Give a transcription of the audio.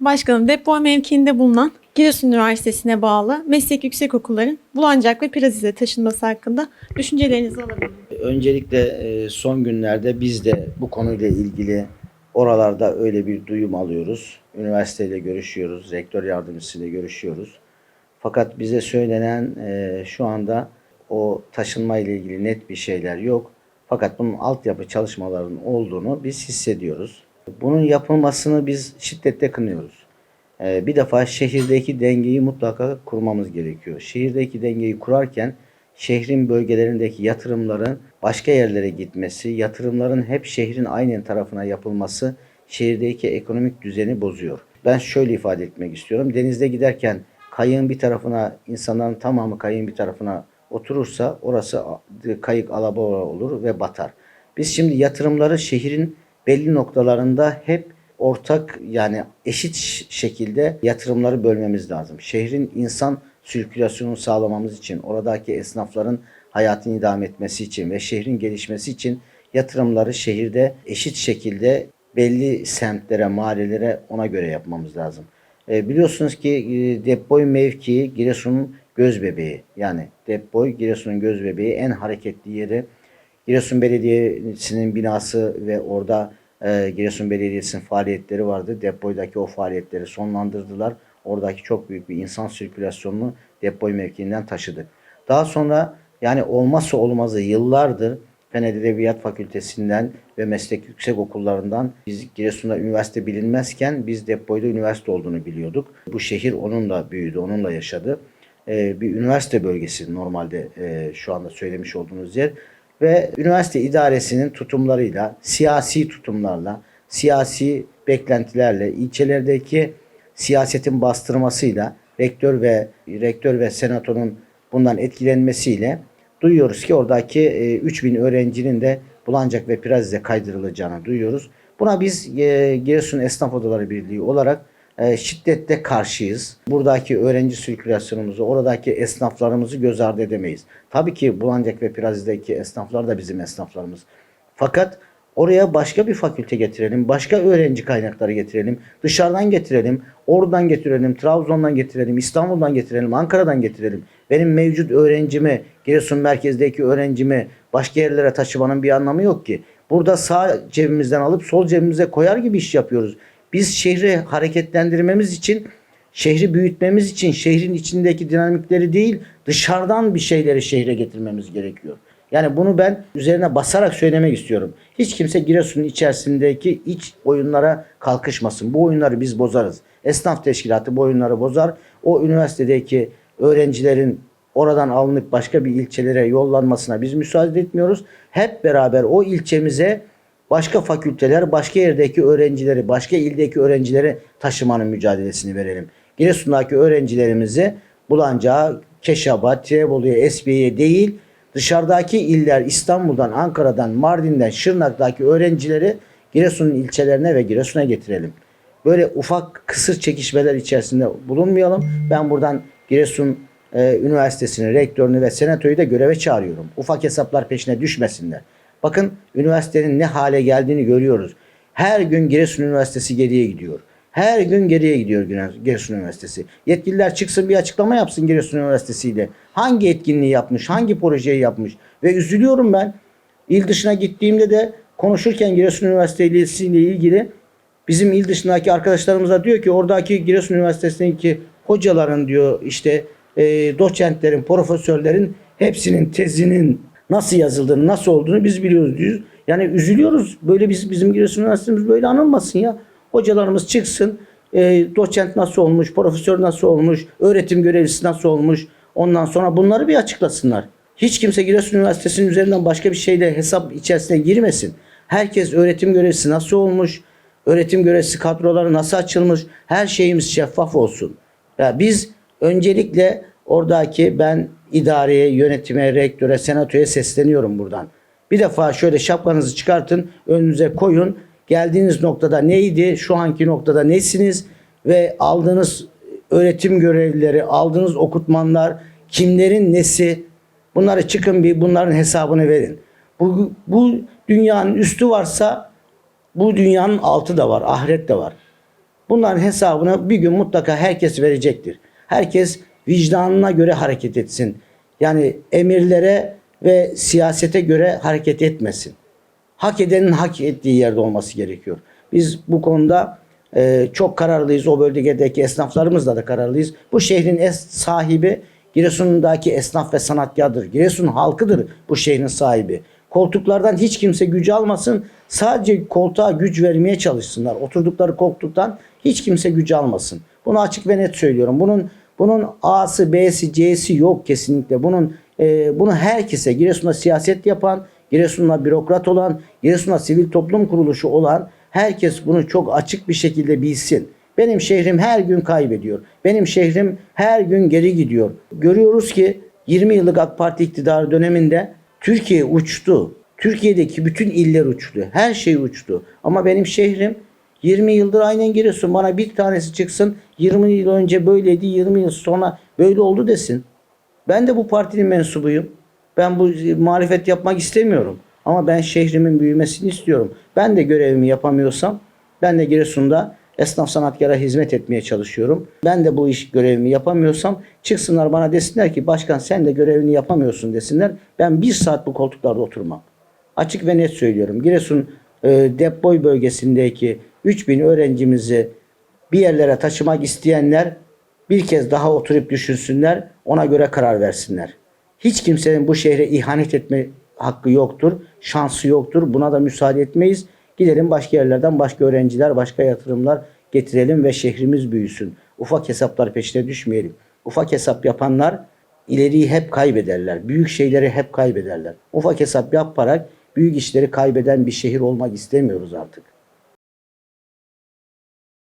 Başkanım depo mevkiinde bulunan Giresun Üniversitesi'ne bağlı meslek yüksekokulların Bulancak ve Praziz'e taşınması hakkında düşüncelerinizi alabilirim. Öncelikle e, son günlerde biz de bu konuyla ilgili oralarda öyle bir duyum alıyoruz. Üniversiteyle görüşüyoruz, rektör yardımcısıyla görüşüyoruz. Fakat bize söylenen e, şu anda o taşınma ile ilgili net bir şeyler yok. Fakat bunun altyapı çalışmalarının olduğunu biz hissediyoruz. Bunun yapılmasını biz şiddetle kınıyoruz. Ee, bir defa şehirdeki dengeyi mutlaka kurmamız gerekiyor. Şehirdeki dengeyi kurarken şehrin bölgelerindeki yatırımların başka yerlere gitmesi, yatırımların hep şehrin aynen tarafına yapılması şehirdeki ekonomik düzeni bozuyor. Ben şöyle ifade etmek istiyorum. Denizde giderken kayığın bir tarafına insanların tamamı kayığın bir tarafına oturursa orası kayık alabora olur ve batar. Biz şimdi yatırımları şehrin belli noktalarında hep ortak yani eşit şekilde yatırımları bölmemiz lazım. Şehrin insan sirkülasyonunu sağlamamız için, oradaki esnafların hayatını idame etmesi için ve şehrin gelişmesi için yatırımları şehirde eşit şekilde belli semtlere, mahallelere ona göre yapmamız lazım. E, biliyorsunuz ki e, Depboy mevkii Giresun'un göz bebeği. Yani Depboy Giresun'un göz bebeği en hareketli yeri. Giresun Belediyesi'nin binası ve orada e, Giresun Belediyesi'nin faaliyetleri vardı. Depoydaki o faaliyetleri sonlandırdılar. Oradaki çok büyük bir insan sirkülasyonunu depoy mevkiinden taşıdı. Daha sonra yani olmazsa olmazı yıllardır Fen Edebiyat Fakültesinden ve meslek yüksek okullarından biz Giresun'da üniversite bilinmezken biz depoyda üniversite olduğunu biliyorduk. Bu şehir onunla büyüdü, onunla yaşadı. E, bir üniversite bölgesi normalde e, şu anda söylemiş olduğunuz yer ve üniversite idaresinin tutumlarıyla, siyasi tutumlarla, siyasi beklentilerle, ilçelerdeki siyasetin bastırmasıyla, rektör ve rektör ve senatonun bundan etkilenmesiyle duyuyoruz ki oradaki e, 3000 öğrencinin de Bulancak ve Pirazi'de kaydırılacağını duyuyoruz. Buna biz e, Giresun Esnaf Odaları Birliği olarak e, şiddetle karşıyız. Buradaki öğrenci sirkülasyonumuzu, oradaki esnaflarımızı göz ardı edemeyiz. Tabii ki Bulancak ve Pirazi'deki esnaflar da bizim esnaflarımız. Fakat oraya başka bir fakülte getirelim, başka öğrenci kaynakları getirelim, dışarıdan getirelim, oradan getirelim, Trabzon'dan getirelim, İstanbul'dan getirelim, Ankara'dan getirelim. Benim mevcut öğrencimi, Giresun merkezdeki öğrencimi başka yerlere taşımanın bir anlamı yok ki. Burada sağ cebimizden alıp sol cebimize koyar gibi iş yapıyoruz. Biz şehri hareketlendirmemiz için, şehri büyütmemiz için şehrin içindeki dinamikleri değil, dışarıdan bir şeyleri şehre getirmemiz gerekiyor. Yani bunu ben üzerine basarak söylemek istiyorum. Hiç kimse Giresun'un içerisindeki iç oyunlara kalkışmasın. Bu oyunları biz bozarız. Esnaf teşkilatı bu oyunları bozar. O üniversitedeki öğrencilerin oradan alınıp başka bir ilçelere yollanmasına biz müsaade etmiyoruz. Hep beraber o ilçemize başka fakülteler, başka yerdeki öğrencileri, başka ildeki öğrencileri taşımanın mücadelesini verelim. Giresun'daki öğrencilerimizi Bulancağa, Keşaba, Tirebolu'ya, Esbiye'ye değil, dışarıdaki iller İstanbul'dan, Ankara'dan, Mardin'den, Şırnak'taki öğrencileri Giresun'un ilçelerine ve Giresun'a getirelim. Böyle ufak kısır çekişmeler içerisinde bulunmayalım. Ben buradan Giresun e, Üniversitesi'nin rektörünü ve senatoyu da göreve çağırıyorum. Ufak hesaplar peşine düşmesinler. Bakın üniversitenin ne hale geldiğini görüyoruz. Her gün Giresun Üniversitesi geriye gidiyor. Her gün geriye gidiyor Gire- Giresun Üniversitesi. Yetkililer çıksın bir açıklama yapsın Giresun Üniversitesi ile. Hangi etkinliği yapmış, hangi projeyi yapmış. Ve üzülüyorum ben. İl dışına gittiğimde de konuşurken Giresun Üniversitesi ile ilgili bizim il dışındaki arkadaşlarımıza diyor ki oradaki Giresun Üniversitesi'ndeki hocaların diyor işte e, doçentlerin, profesörlerin hepsinin tezinin nasıl yazıldığını, nasıl olduğunu biz biliyoruz diyoruz. Yani üzülüyoruz. Böyle biz bizim Giresun Üniversitemiz böyle anılmasın ya. Hocalarımız çıksın. E, doçent nasıl olmuş, profesör nasıl olmuş, öğretim görevlisi nasıl olmuş. Ondan sonra bunları bir açıklasınlar. Hiç kimse Giresun Üniversitesi'nin üzerinden başka bir şeyle hesap içerisine girmesin. Herkes öğretim görevlisi nasıl olmuş, öğretim görevlisi kadroları nasıl açılmış, her şeyimiz şeffaf olsun. Ya biz öncelikle oradaki ben idareye, yönetime, rektöre, senatoya sesleniyorum buradan. Bir defa şöyle şapkanızı çıkartın, önünüze koyun. Geldiğiniz noktada neydi, şu anki noktada nesiniz ve aldığınız öğretim görevlileri, aldığınız okutmanlar, kimlerin nesi, bunları çıkın bir bunların hesabını verin. Bu, bu dünyanın üstü varsa bu dünyanın altı da var, ahiret de var. Bunların hesabını bir gün mutlaka herkes verecektir. Herkes vicdanına göre hareket etsin. Yani emirlere ve siyasete göre hareket etmesin. Hak edenin hak ettiği yerde olması gerekiyor. Biz bu konuda e, çok kararlıyız. O bölgedeki esnaflarımızla da kararlıyız. Bu şehrin es sahibi Giresun'daki esnaf ve sanatkardır. Giresun halkıdır bu şehrin sahibi. Koltuklardan hiç kimse gücü almasın. Sadece koltuğa güç vermeye çalışsınlar. Oturdukları koltuktan hiç kimse gücü almasın. Bunu açık ve net söylüyorum. Bunun bunun A'sı, B'si, C'si yok kesinlikle. Bunun e, bunu herkese Giresun'da siyaset yapan, Giresun'da bürokrat olan, Giresun'da sivil toplum kuruluşu olan herkes bunu çok açık bir şekilde bilsin. Benim şehrim her gün kaybediyor. Benim şehrim her gün geri gidiyor. Görüyoruz ki 20 yıllık AK Parti iktidarı döneminde Türkiye uçtu. Türkiye'deki bütün iller uçtu. Her şey uçtu. Ama benim şehrim 20 yıldır aynen Giresun. Bana bir tanesi çıksın 20 yıl önce böyleydi 20 yıl sonra böyle oldu desin. Ben de bu partinin mensubuyum. Ben bu marifet yapmak istemiyorum. Ama ben şehrimin büyümesini istiyorum. Ben de görevimi yapamıyorsam ben de Giresun'da esnaf sanatkara hizmet etmeye çalışıyorum. Ben de bu iş görevimi yapamıyorsam çıksınlar bana desinler ki başkan sen de görevini yapamıyorsun desinler. Ben bir saat bu koltuklarda oturmam. Açık ve net söylüyorum. Giresun e, Depboy bölgesindeki 3000 öğrencimizi bir yerlere taşımak isteyenler bir kez daha oturup düşünsünler, ona göre karar versinler. Hiç kimsenin bu şehre ihanet etme hakkı yoktur, şansı yoktur. Buna da müsaade etmeyiz. Gidelim başka yerlerden başka öğrenciler, başka yatırımlar getirelim ve şehrimiz büyüsün. Ufak hesaplar peşine düşmeyelim. Ufak hesap yapanlar ileriyi hep kaybederler. Büyük şeyleri hep kaybederler. Ufak hesap yaparak büyük işleri kaybeden bir şehir olmak istemiyoruz artık.